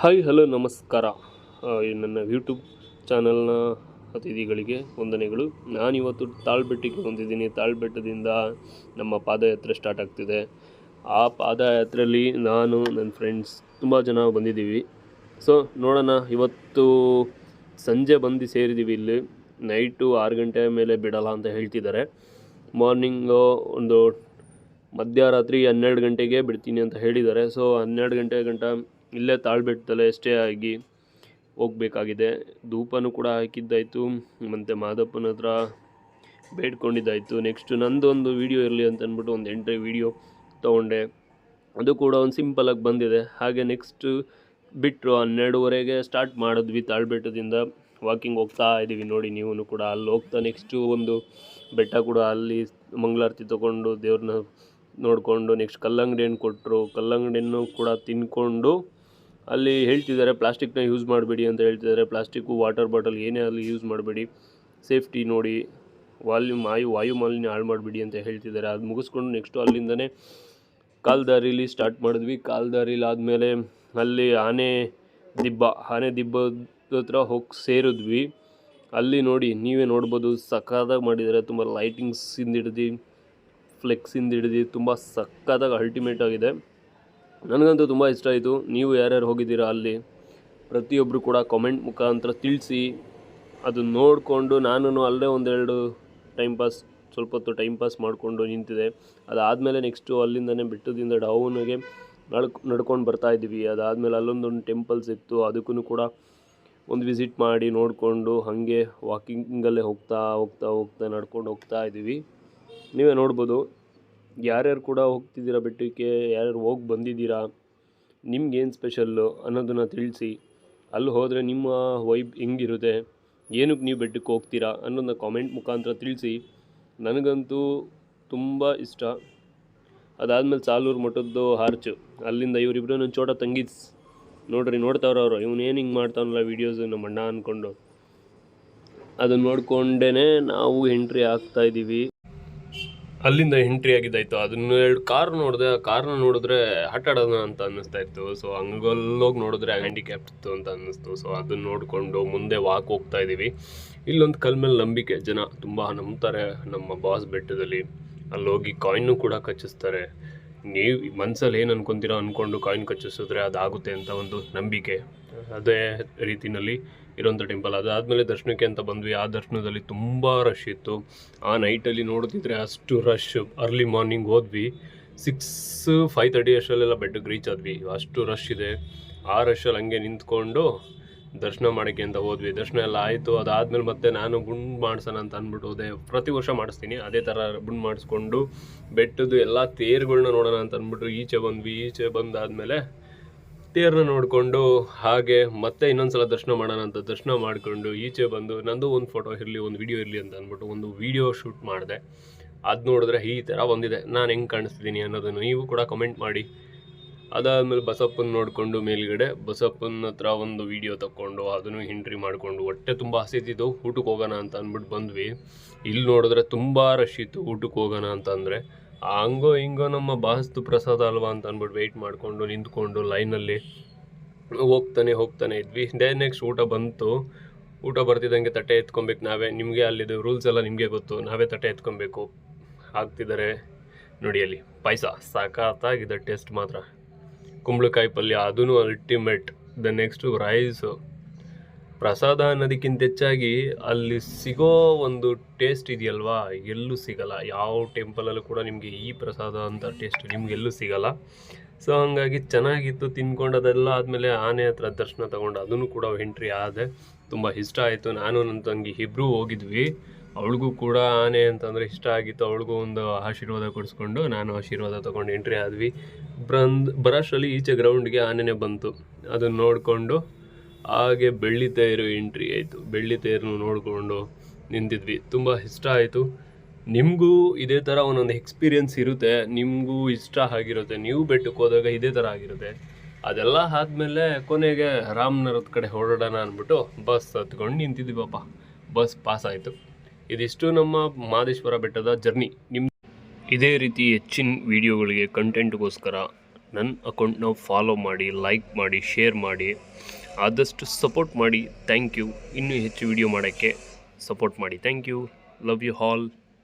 Hi, hello, ನಮಸ್ಕಾರ. ನನ್ನ YouTube ಚಾನಲ್ನ ಅತಿಥಿಗಳಿಗೆ ವಂದನೆಗಳು. ನಾನಿವತ್ತು ತಾಳ್ಬೆಟ್ಟಕ್ಕೆ ಹೊಂದಿದ್ದೀನಿ. ತಾಳ್ಬೆಟ್ಟದಿಂದ ನಮ್ಮ ಪಾದಯಾತ್ರೆ ಸ್ಟಾರ್ಟ್ ಆಗ್ತಿದೆ. ಆ ಪಾದಯಾತ್ರೆಯಲ್ಲಿ ನಾನು, ನನ್ನ ಫ್ರೆಂಡ್ಸ್ ತುಂಬ ಜನ ಬಂದಿದ್ದೀವಿ. ಸೊ ನೋಡೋಣ. ಇವತ್ತು ಸಂಜೆ ಬಂದು ಸೇರಿದ್ದೀವಿ ಇಲ್ಲಿ. ನೈಟು ಆರು ಗಂಟೆ ಮೇಲೆ ಬಿಡಲ್ಲ ಅಂತ ಹೇಳ್ತಿದ್ದಾರೆ. ಮಾರ್ನಿಂಗು ಒಂದು ಮಧ್ಯರಾತ್ರಿ ಹನ್ನೆರಡು ಗಂಟೆಗೆ ಬಿಡ್ತೀನಿ ಅಂತ ಹೇಳಿದ್ದಾರೆ. ಸೊ ಹನ್ನೆರಡು ಗಂಟೆ ಗಂಟ ಇಲ್ಲೇ ತಾಳ್ಬೆಟ್ಟದಲ್ಲೇ ಸ್ಟೇ ಆಗಿ ಹೋಗಬೇಕಾಗಿದೆ. ಧೂಪನೂ ಕೂಡ ಹಾಕಿದ್ದಾಯಿತು. ಮತ್ತು ಮಾದಪ್ಪನ ಹತ್ರ ಬೇಡ್ಕೊಂಡಿದ್ದಾಯಿತು. ನೆಕ್ಸ್ಟು ನಂದೊಂದು ವೀಡಿಯೋ ಇರಲಿ ಅಂತ ಅಂದ್ಬಿಟ್ಟು ಒಂದು ಎಂಟ್ರಿ ವೀಡಿಯೋ ತೊಗೊಂಡೆ. ಅದು ಕೂಡ ಒಂದು ಸಿಂಪಲಾಗಿ ಬಂದಿದೆ. ಹಾಗೆ ನೆಕ್ಸ್ಟ್ ಬಿಟ್ಟರು ಹನ್ನೆರಡುವರೆಗೆ ಸ್ಟಾರ್ಟ್ ಮಾಡಿದ್ವಿ ತಾಳ್ಬೆಟ್ಟದಿಂದ. ವಾಕಿಂಗ್ ಹೋಗ್ತಾ ಇದ್ದೀವಿ ನೋಡಿ ನೀವು ಕೂಡ. ಅಲ್ಲಿ ಹೋಗ್ತಾ ನೆಕ್ಸ್ಟು ಒಂದು ಬೆಟ್ಟ ಕೂಡ ಅಲ್ಲಿ ಮಂಗಳಾರತಿ ತೊಗೊಂಡು ದೇವ್ರನ್ನ ನೋಡಿಕೊಂಡು ನೆಕ್ಸ್ಟ್ ಕಲ್ಲಂಗಡಿ ಹಣ್ಣು ಕೊಟ್ಟರು ಕಲ್ಲಂಗಡಿ ಕೂಡ ತಿನ್ಕೊಂಡು ಅಲ್ಲಿ ಹೇಳ್ತಿದ್ದಾರೆ, ಪ್ಲಾಸ್ಟಿಕ್ನ ಯೂಸ್ ಮಾಡಬೇಡಿ ಅಂತ ಹೇಳ್ತಿದ್ದಾರೆ. ಪ್ಲಾಸ್ಟಿಕ್ಕು, ವಾಟರ್ ಬಾಟಲ್ ಏನೇ ಅಲ್ಲಿ ಯೂಸ್ ಮಾಡಬೇಡಿ. ಸೇಫ್ಟಿ ನೋಡಿ, ವಾಲ್ಯೂಮ್ ಆಯು ವಾಯು ಮಾಲಿನ್ಯ ಹಾಳು ಮಾಡಬೇಡಿ ಅಂತ ಹೇಳ್ತಿದ್ದಾರೆ. ಅದು ಮುಗಿಸ್ಕೊಂಡು ನೆಕ್ಸ್ಟು ಅಲ್ಲಿಂದನೇ ಕಾಲ್ದಾರಿಲಿ ಸ್ಟಾರ್ಟ್ ಮಾಡಿದ್ವಿ. ಕಾಲ್ದಾರಿಲಿ ಆದಮೇಲೆ ಅಲ್ಲಿ ಆನೆ ದಿಬ್ಬ, ಆನೆ ದಿಬ್ಬದ ಹತ್ರ ಹೋಗಿ ಸೇರಿದ್ವಿ. ಅಲ್ಲಿ ನೋಡಿ, ನೀವೇ ನೋಡ್ಬೋದು, ಸಖತ್ತಾಗಿ ಮಾಡಿದ್ದಾರೆ. ತುಂಬ ಲೈಟಿಂಗ್ಸಿಂದ ಹಿಡ್ದು ಫ್ಲೆಕ್ಸಿಂದ ಹಿಡ್ದು, ತುಂಬ ಸಕ್ಕತ್ತಾಗಿ ಅಲ್ಟಿಮೇಟ್ ಆಗಿದೆ. ನನಗಂತೂ ತುಂಬ ಇಷ್ಟ ಆಯಿತು. ನೀವು ಯಾರ್ಯಾರು ಹೋಗಿದ್ದೀರಾ ಅಲ್ಲಿ ಪ್ರತಿಯೊಬ್ಬರು ಕೂಡ ಕಾಮೆಂಟ್ ಮುಖಾಂತರ ತಿಳಿಸಿ. ಅದು ನೋಡಿಕೊಂಡು ನಾನು ಅಲ್ಲೇ ಒಂದೆರಡು ಟೈಮ್ ಪಾಸ್ ಸ್ವಲ್ಪ ಹೊತ್ತು ಟೈಮ್ ಪಾಸ್ ಮಾಡಿಕೊಂಡು ನಿಂತಿದೆ ಅದಾದಮೇಲೆ ನೆಕ್ಸ್ಟು ಅಲ್ಲಿಂದನೇ ಬೆಟ್ಟದಿಂದ ಡೌನಿಗೆ ನಡ್ಕೊ, ನಡ್ಕೊಂಡು ಬರ್ತಾ ಇದ್ದೀವಿ. ಅದಾದಮೇಲೆ ಅಲ್ಲೊಂದು ಟೆಂಪಲ್ಸ್ ಇತ್ತು. ಅದಕ್ಕೂ ಕೂಡ ಒಂದು ವಿಸಿಟ್ ಮಾಡಿ ನೋಡಿಕೊಂಡು ಹಾಗೆ ವಾಕಿಂಗಲ್ಲೇ ಹೋಗ್ತಾ ಹೋಗ್ತಾ ಹೋಗ್ತಾ ನಡ್ಕೊಂಡು ಹೋಗ್ತಾ ಇದ್ದೀವಿ. ನೀವೇ ನೋಡ್ಬೋದು. ಯಾರ್ಯಾರು ಕೂಡ ಹೋಗ್ತಿದ್ದೀರಾ ಬೆಟ್ಟಕ್ಕೆ, ಯಾರ್ಯಾರು ಹೋಗಿ ಬಂದಿದ್ದೀರಾ ನಿಮ್ಗೇನು ಸ್ಪೆಷಲ್ಲು ಅನ್ನೋದನ್ನು ತಿಳಿಸಿ. ಅಲ್ಲಿ ಹೋದರೆ ನಿಮ್ಮ ವೈಬ್ ಹೆಂಗಿರುತ್ತೆ, ಏನಕ್ಕೆ ನೀವು ಬೆಟ್ಟಕ್ಕೆ ಹೋಗ್ತೀರಾ ಅನ್ನೋದನ್ನ ಕಾಮೆಂಟ್ ಮುಖಾಂತರ ತಿಳಿಸಿ. ನನಗಂತೂ ತುಂಬ ಇಷ್ಟ. ಅದಾದಮೇಲೆ ಸಾಲೂರು ಮಠದ್ದು ಹಾರ್ಚು ಅಲ್ಲಿಂದ ಇವರಿಬ್ಬರು ನನ್ನ ಚೋಟ ತಂಗಿಸ್ ನೋಡ್ರಿ, ನೋಡ್ತಾವ್ರ ಅವರು. ಇವನು ಏನು ಹಿಂಗೆ ಮಾಡ್ತಾವನಲ್ಲ ವೀಡಿಯೋಸು ನಮ್ಮ ಅಣ್ಣ ಅಂದ್ಕೊಂಡು ಅದನ್ನು ನೋಡಿಕೊಂಡೇ ನಾವು ಎಂಟ್ರಿ ಆಗ್ತಾ ಇದ್ದೀವಿ ಅಲ್ಲಿಂದ ಎಂಟ್ರಿ ಆಗಿದ್ದಾಯ್ತು. ಅದನ್ನ ಎರಡು ಕಾರ್ ನೋಡಿದೆ, ಆ ಕಾರ್ನ ನೋಡಿದ್ರೆ ಆಟಾಡೋಣ ಅಂತ ಅನ್ನಿಸ್ತಾ ಇತ್ತು. ಸೊ ಹಂಗಲ್ಲೋಗಿ ನೋಡಿದ್ರೆ ಹ್ಯಾಂಡಿಕ್ಯಾಪ್ ಇತ್ತು ಅಂತ ಅನ್ನಿಸ್ತು. ಸೊ ಅದನ್ನ ನೋಡಿಕೊಂಡು ಮುಂದೆ ವಾಕ್ ಹೋಗ್ತಾ ಇದ್ದೀವಿ. ಇಲ್ಲೊಂದು ಕಲ್ ಮೇಲೆ ನಂಬಿಕೆ. ಜನ ತುಂಬ ನಂಬ್ತಾರೆ ನಮ್ಮ ಬಾಸ್ ಬೆಟ್ಟದಲ್ಲಿ. ಅಲ್ಲಿ ಹೋಗಿ ಕಾಯಿನ್ನು ಕೂಡ ಕಚ್ಚಿಸ್ತಾರೆ. ನೀವು ಮನಸ್ಸಲ್ಲಿ ಏನು ಅನ್ಕೊಂತೀರೋ ಅಂದ್ಕೊಂಡು ಕಾಯಿನ್ ಕಚ್ಚಿಸಿದ್ರೆ ಅದಾಗುತ್ತೆ ಅಂತ ಒಂದು ನಂಬಿಕೆ. ಅದೇ ರೀತಿಯಲ್ಲಿ ಇರೋಂಥ ಟೆಂಪಲ್. ಅದಾದಮೇಲೆ ದರ್ಶನಕ್ಕೆ ಅಂತ ಬಂದ್ವಿ. ಆ ದರ್ಶನದಲ್ಲಿ ತುಂಬ ರಶ್ ಇತ್ತು. ಆ ನೈಟಲ್ಲಿ ನೋಡ್ತಿದ್ರೆ ಅಷ್ಟು ರಶ್ ಅರ್ಲಿ ಮಾರ್ನಿಂಗ್ ಹೋದ್ವಿ. ಸಿಕ್ಸ್ ಫೈವ್ ತರ್ಟಿ ಅಷ್ಟರಲ್ಲೆಲ್ಲ ಬೆಡ್ಗೆ ರೀಚ್ ಆದ್ವಿ. ಅಷ್ಟು ರಶ್ ಇದೆ. ಆ ರಶಲ್ಲಿ ಹಂಗೆ ನಿಂತ್ಕೊಂಡು ದರ್ಶನ ಮಾಡೋಕ್ಕೆ ಅಂತ ಹೋದ್ವಿ. ದರ್ಶನ ಎಲ್ಲ ಆಯಿತು. ಅದಾದಮೇಲೆ ಮತ್ತೆ ನಾನು ಗುಂಡು ಮಾಡ್ಸೋಣ ಅಂತ ಅಂದ್ಬಿಟ್ಟು ಹೋದೆ. ಪ್ರತಿ ವರ್ಷ ಮಾಡಿಸ್ತೀನಿ. ಅದೇ ಥರ ಗುಂಡು ಮಾಡಿಸ್ಕೊಂಡು ಬೆಟ್ಟದ್ದು ಎಲ್ಲ ತೇರುಗಳನ್ನ ನೋಡೋಣ ಅಂತ ಅಂದ್ಬಿಟ್ಟು ಈಚೆ ಬಂದ್ವಿ. ಈಚೆ ಬಂದಾದಮೇಲೆ ತೇರನ್ನ ನೋಡಿಕೊಂಡು ಹಾಗೆ ಮತ್ತೆ ಇನ್ನೊಂದ್ಸಲ ದರ್ಶನ ಮಾಡೋಣ ಅಂತ ದರ್ಶನ ಮಾಡಿಕೊಂಡು ಈಚೆ ಬಂದು ನಂದು ಒಂದು ಫೋಟೋ ಇರಲಿ, ಒಂದು ವಿಡಿಯೋ ಇರಲಿ ಅಂತ ಅಂದ್ಬಿಟ್ಟು ಒಂದು ವಿಡಿಯೋ ಶೂಟ್ ಮಾಡಿದೆ. ಅದು ನೋಡಿದ್ರೆ ಈ ಥರ ಬಂದಿದೆ ನಾನು ಹೆಂಗೆ ಕಾಣಿಸ್ತಿದ್ದೀನಿ ಅನ್ನೋದನ್ನು ನೀವು ಕೂಡ ಕಮೆಂಟ್ ಮಾಡಿ. ಅದಾದಮೇಲೆ ಬಸಪ್ಪನ್ನ ನೋಡಿಕೊಂಡು ಮೇಲ್ಗಡೆ, ಬಸಪ್ಪನ ಹತ್ರ ಒಂದು ವಿಡಿಯೋ ತಗೊಂಡು ಅದನ್ನು ಎಂಟ್ರಿ ಮಾಡಿಕೊಂಡು ಹೊಟ್ಟೆ ತುಂಬ ಹಸಿತಿದ್ದು ಊಟಕ್ಕೆ ಹೋಗೋಣ ಅಂತ ಅಂದ್ಬಿಟ್ಟು ಬಂದ್ವಿ. ಇಲ್ಲಿ ನೋಡಿದ್ರೆ ತುಂಬ ರಶ್ ಇತ್ತು ಊಟಕ್ಕೆ ಹೋಗೋಣ ಅಂತಂದರೆ ಹಂಗೋ ಹಿಂಗೋ ನಮ್ಮ ಬಾಸ್ತು ಪ್ರಸಾದ ಅಲ್ವಾ ಅಂತ ಅಂದ್ಬಿಟ್ಟು ವೆಯ್ಟ್ ಮಾಡಿಕೊಂಡು ನಿಂತ್ಕೊಂಡು ಲೈನಲ್ಲಿ ಹೋಗ್ತಾನೆ ಹೋಗ್ತಾನೆ ಇದ್ವಿ. ಡೇ ನೆಕ್ಸ್ಟ್ ಊಟ ಬಂತು. ಊಟ ಬರ್ತಿದ್ದಂಗೆ ತಟ್ಟೆ ಎತ್ಕೊಬೇಕು ನಾವೇ. ನಿಮಗೆ ಅಲ್ಲಿ ರೂಲ್ಸ್ ಎಲ್ಲ ನಿಮಗೆ ಗೊತ್ತು. ನಾವೇ ತಟ್ಟೆ ಎತ್ಕೊಬೇಕು. ಹಾಕ್ತಿದ್ದಾರೆ. ನೋಡಿ ಅಲ್ಲಿ. ಪಾಯಸ ಸಾಕಾತಾಗಿದೆ ಟೇಸ್ಟ್ ಮಾತ್ರ. ಕುಂಬಳಕಾಯಿ ಪಲ್ಯ ಅದೂ ಅಲ್ಟಿಮೇಟ್ ದ ನೆಕ್ಸ್ಟು ರೈಸು ಪ್ರಸಾದ ಅನ್ನೋದಕ್ಕಿಂತ ಹೆಚ್ಚಾಗಿ ಅಲ್ಲಿ ಸಿಗೋ ಒಂದು ಟೇಸ್ಟ್ ಇದೆಯಲ್ವಾ? ಎಲ್ಲೂ ಸಿಗಲ್ಲ. ಯಾವ ಟೆಂಪಲಲ್ಲೂ ಕೂಡ ನಿಮಗೆ ಈ ಪ್ರಸಾದ ಅಂತ ಟೇಸ್ಟ್ ನಿಮಗೆಲ್ಲೂ ಸಿಗಲ್ಲ. ಸೊ ಹಂಗಾಗಿ ಚೆನ್ನಾಗಿತ್ತು ತಿನ್ಕೊಂಡು ಅದೆಲ್ಲ ಆದಮೇಲೆ ಆನೆ ಹತ್ರ ದರ್ಶನ ತಗೊಂಡು ಅದನ್ನು ಕೂಡ ಎಂಟ್ರಿ ಆದೆ. ತುಂಬ ಇಷ್ಟ ಆಯಿತು. ನಾನು ನನ್ನ ತಂಗಿ ಇಬ್ಬರೂ ಹೋಗಿದ್ವಿ. ಅವಳಿಗೂ ಕೂಡ ಆನೆ ಅಂತಂದರೆ ಇಷ್ಟ ಆಗಿತ್ತು. ಅವಳಿಗೂ ಒಂದು ಆಶೀರ್ವಾದ ಕೊಡಿಸ್ಕೊಂಡು ನಾನು ಆಶೀರ್ವಾದ ತೊಗೊಂಡು ಎಂಟ್ರಿ ಆದ್ವಿ. ಬಂದು ಬರೋಷ್ಟರಲ್ಲಿ ಈಚೆ ಗ್ರೌಂಡ್ಗೆ ಆನೆನೇ ಬಂತು. ಅದನ್ನು ನೋಡಿಕೊಂಡು ಹಾಗೆ ಬೆಳ್ಳಿ ತೇರು ಎಂಟ್ರಿ ಆಯಿತು. ಬೆಳ್ಳಿ ತೇರನ್ನು ನೋಡಿಕೊಂಡು ನಿಂತಿದ್ವಿ. ತುಂಬ ಇಷ್ಟ ಆಯಿತು. ನಿಮಗೂ ಇದೇ ಥರ ಒಂದೊಂದು ಎಕ್ಸ್ಪೀರಿಯನ್ಸ್ ಇರುತ್ತೆ. ನಿಮಗೂ ಇಷ್ಟ ಆಗಿರುತ್ತೆ. ನೀವು ಬೆಟ್ಟಕ್ಕೆ ಹೋದಾಗ ಇದೇ ಥರ ಆಗಿರುತ್ತೆ. ಅದೆಲ್ಲ ಆದಮೇಲೆ ಕೊನೆಗೆ ರಾಮನಗರದ ಕಡೆ ಹೊರಡೋಣ ಅಂದ್ಬಿಟ್ಟು ಬಸ್ ಹತ್ಕೊಂಡು ನಿಂತಿದ್ವಿ ಪಾಪ. ಬಸ್ ಪಾಸ್ ಆಯಿತು. ಇದಿಷ್ಟು ನಮ್ಮ ಮಾದೇಶ್ವರ ಬೆಟ್ಟದ ಜರ್ನಿ. ನಿಮ್ಮ ಇದೇ ರೀತಿ ಹೆಚ್ಚಿನ ವೀಡಿಯೋಗಳಿಗೆ ಕಂಟೆಂಟ್ಗೋಸ್ಕರ ನನ್ನ ಅಕೌಂಟ್ನ ಫಾಲೋ ಮಾಡಿ ಲೈಕ್ ಮಾಡಿ ಶೇರ್ ಮಾಡಿ. ಆದಷ್ಟು ಸಪೋರ್ಟ್ ಮಾಡಿ. ಥ್ಯಾಂಕ್ ಯು ಇನ್ನೂ ಹೆಚ್ಚು ವಿಡಿಯೋ ಮಾಡೋಕ್ಕೆ ಸಪೋರ್ಟ್ ಮಾಡಿ. Thank you love you all